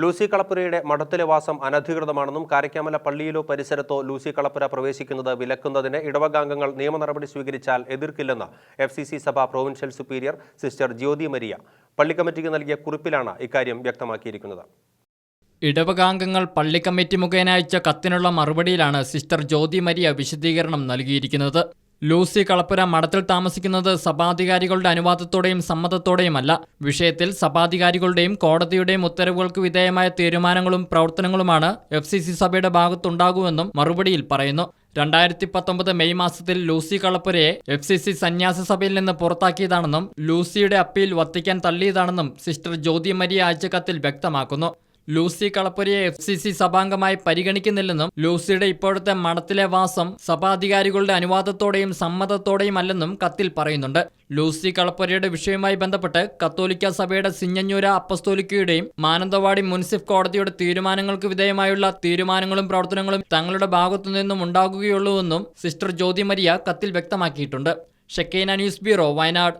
Lucy കളപ്പുരയുടെ മഠത്തിലെ വാസം അനധികൃതമാണെന്നും Karakkamala പള്ളിയിലോ പരിസരത്തോ Lucy കളപ്പുര പ്രവേശിക്കുന്നത് വിലക്കുന്നതിന് ഇടവകാംഗങ്ങൾ നിയമ നടപടി സ്വീകരിച്ചാൽ എതിർക്കില്ലെന്ന് എഫ് സി സി സഭ provincial superior sister Jyoti Maria. പള്ളി കമ്മിറ്റിക്ക് നൽകിയ കുറിപ്പിലാണ് ഇക്കാര്യം വ്യക്തമാക്കിയിരിക്കുന്നത്. ഇടവകാംഗങ്ങൾ പള്ളി കമ്മിറ്റി മുഖേന അയച്ച കത്തിനുള്ള മറുപടിയിലാണ് സിസ്റ്റർ ജ്യോതി മരിയ വിശദീകരണം നൽകിയിരിക്കുന്നത്. ലൂസി കളപ്പുര മഠത്തിൽ താമസിക്കുന്നത് സഭാധികാരികളുടെ അനുവാദത്തോടെയും സമ്മതത്തോടെയുമല്ല. വിഷയത്തിൽ സഭാധികാരികളുടെയും കോടതിയുടെയും ഉത്തരവുകൾക്ക് വിധേയമായ തീരുമാനങ്ങളും പ്രവർത്തനങ്ങളുമാണ് എഫ് സി സി സഭയുടെ ഭാഗത്തുണ്ടാകുമെന്നും മറുപടിയിൽ പറയുന്നു. രണ്ടായിരത്തി പത്തൊമ്പത് മെയ് മാസത്തിൽ ലൂസി കളപ്പുരയെ എഫ് സി സി സന്യാസ സഭയിൽ നിന്ന് പുറത്താക്കിയതാണെന്നും ലൂസിയുടെ അപ്പീൽ വത്തിക്കാൻ തള്ളിയതാണെന്നും സിസ്റ്റർ ജ്യോതി മരിയ അയച്ച കത്തിൽ വ്യക്തമാക്കുന്നു. ലൂസി കളപ്പുരയെ എഫ് സി സി സഭാംഗമായി പരിഗണിക്കുന്നില്ലെന്നും ലൂസിയുടെ ഇപ്പോഴത്തെ മഠത്തിലെ വാസം സഭാധികാരികളുടെ അനുവാദത്തോടെയും സമ്മതത്തോടെയും അല്ലെന്നും കത്തിൽ പറയുന്നുണ്ട്. ലൂസി കളപ്പുരയുടെ വിഷയവുമായി ബന്ധപ്പെട്ട് കത്തോലിക്ക സഭയുടെ സിഞ്ഞഞ്ഞൂര അപ്പസ്തോലിക്കയുടെയും മാനന്തവാടി മുനിസിഫ് കോടതിയുടെ തീരുമാനങ്ങൾക്ക് വിധേയമായുള്ള തീരുമാനങ്ങളും പ്രവർത്തനങ്ങളും തങ്ങളുടെ ഭാഗത്തു നിന്നും ഉണ്ടാകുകയുള്ളൂവെന്നും സിസ്റ്റർ ജ്യോതി മരിയ കത്തിൽ വ്യക്തമാക്കിയിട്ടുണ്ട്. Shekinah news bureau Wayanad.